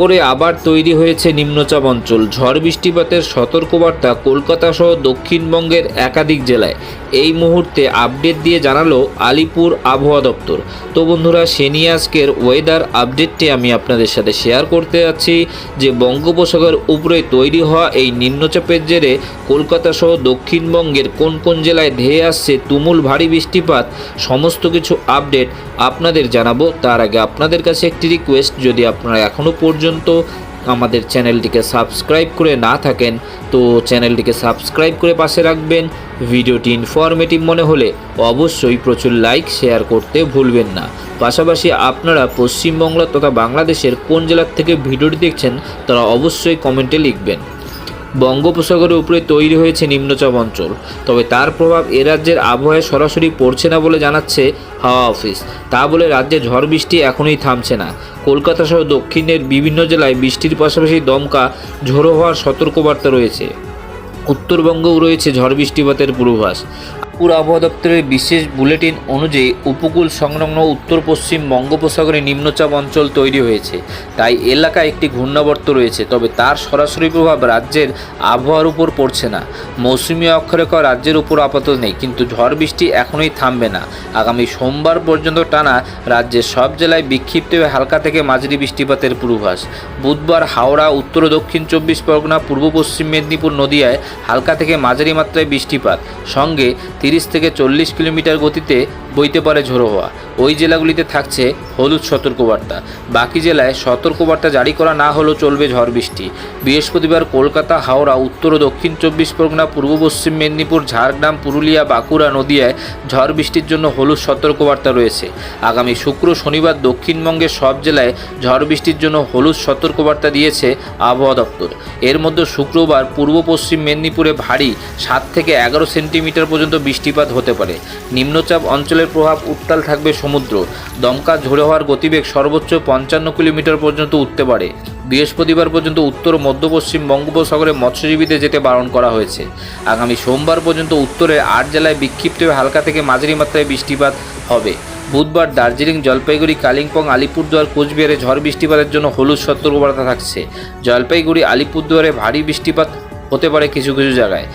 করে আবার তৈরি হয়েছে নিম্নচাপ অঞ্চল। ঝড় বৃষ্টিপাতের সতর্কবার্তা কলকাতা সহ দক্ষিণবঙ্গের একাধিক জেলায়। এই মুহূর্তে আপডেট দিয়ে জানালো আলিপুর আবহাওয়া দপ্তর। তো বন্ধুরা, সে নিয়ে আজকের ওয়েদার আপডেটটি আমি আপনাদের সাথে শেয়ার করতে যাচ্ছি যে বঙ্গোপসাগর উপরে তৈরি হওয়া এই নিম্নচাপের জেরে কলকাতা সহ দক্ষিণবঙ্গের কোন কোন জেলায় ধেয়ে আসছে তুমুল ভারী বৃষ্টিপাত, সমস্ত কিছু আপডেট আপনাদের জানাব। তার আগে আপনাদের কাছে একটি রিকোয়েস্ট যদি আপনারা এখনও পর্যন্ত আমাদের চ্যানেলটিকে সাবস্ক্রাইব করে না থাকেন, তো চ্যানেলটিকে সাবস্ক্রাইব করে পাশে রাখবেন। ভিডিওটি ইনফরমেটিভ মনে হলে অবশ্যই প্রচুর লাইক শেয়ার করতে ভুলবেন না। পাশাপাশি আপনারা পশ্চিমবঙ্গ তথা বাংলাদেশের কোন জেলার থেকে ভিডিওটি দেখছেন, তারা অবশ্যই কমেন্টে লিখবেন। বঙ্গোপসাগরের উপরে তৈরি হয়েছে নিম্নচাপ অঞ্চল। তবে তার প্রভাব এ রাজ্যের আবহাওয়ায় সরাসরি পড়ছে না বলে জানাচ্ছে হাওয়া অফিস। তা বলে রাজ্যে ঝড় বৃষ্টি এখনই থামছে না। কলকাতা সহ দক্ষিণের বিভিন্ন জেলায় বৃষ্টির পাশাপাশি দমকা ঝোড়ো হওয়ার সতর্কবার্তা রয়েছে। উত্তরবঙ্গও রয়েছে ঝড় বৃষ্টিপাতের পূর্বাভাস। পুর আবহাওয়া দপ্তরের বিশেষ বুলেটিন অনুযায়ী উপকূল সংলগ্ন উত্তর পশ্চিম বঙ্গোপসাগরে নিম্নচাপ অঞ্চল তৈরি হয়েছে। তাই এলাকায় একটি ঘূর্ণাবর্ত রয়েছে, তবে তার সরাসরি প্রভাব রাজ্যের আবহাওয়ার উপর পড়ছে না। মৌসুমী অক্ষরেখা রাজ্যের উপর আপাতত নেই, কিন্তু ঝড় বৃষ্টি এখনই থামবে না। আগামী সোমবার পর্যন্ত টানা রাজ্যের সব জেলায় বিক্ষিপ্তভাবে হালকা থেকে মাঝারি বৃষ্টিপাতের পূর্বাভাস। বুধবার হাওড়া, উত্তর দক্ষিণ চব্বিশ পরগনা, পূর্ব পশ্চিম মেদিনীপুর নদিয়ায় হালকা থেকে মাঝারি মাত্রায় বৃষ্টিপাত। সঙ্গে তিরিশ থেকে চল্লিশ কিলোমিটার গতিতে বইতে পারে ঝোড়ো হওয়া। ওই জেলাগুলিতে থাকছে হলুদ সতর্কবার্তা। বাকি জেলায় সতর্কবার্তা জারি করা না হলেও চলবে ঝড় বৃষ্টি। বৃহস্পতিবার কলকাতা, হাওড়া, উত্তর ও দক্ষিণ চব্বিশ পরগনা, পূর্ব পশ্চিম মেদিনীপুর, ঝাড়গ্রাম, পুরুলিয়া, বাঁকুড়া নদিয়ায় ঝড় বৃষ্টির জন্য হলুদ সতর্কবার্তা রয়েছে। আগামী শুক্র, শনিবার দক্ষিণবঙ্গের সব জেলায় ঝড় বৃষ্টির জন্য হলুদ সতর্কবার্তা দিয়েছে আবহাওয়া দপ্তর। এর মধ্যে শুক্রবার পূর্ব পশ্চিম মেদিনীপুরে ভারী সাত থেকে এগারো সেন্টিমিটার পর্যন্ত বৃষ্টিপাত হতে পারে। নিম্নচাপ অঞ্চলের প্রভাব উত্তাল থাকবে সমুদ্র। দমকা ঝোড়ো হওয়ার গতিবেগ সর্বোচ্চ পঞ্চান্ন কিলোমিটার পর্যন্ত উঠতে পারে। বৃহস্পতিবার পর্যন্ত উত্তর মধ্য পশ্চিম বঙ্গোপসাগরে মৎস্যজীবীদের যেতে বারণ করা হয়েছে। আগামী সোমবার পর্যন্ত উত্তরের আট জেলায় বিক্ষিপ্তভাবে হালকা থেকে মাঝারি মাত্রায় বৃষ্টিপাত হবে। বুধবার দার্জিলিং, জলপাইগুড়ি, কালিম্পং, আলিপুরদুয়ার, কোচবিহারে ঝড় বৃষ্টিপাতের জন্য হলুদ সতর্কবার্তা থাকছে। জলপাইগুড়ি, আলিপুরদুয়ারে ভারী বৃষ্টিপাত হতে পারে কিছু কিছু জায়গায়।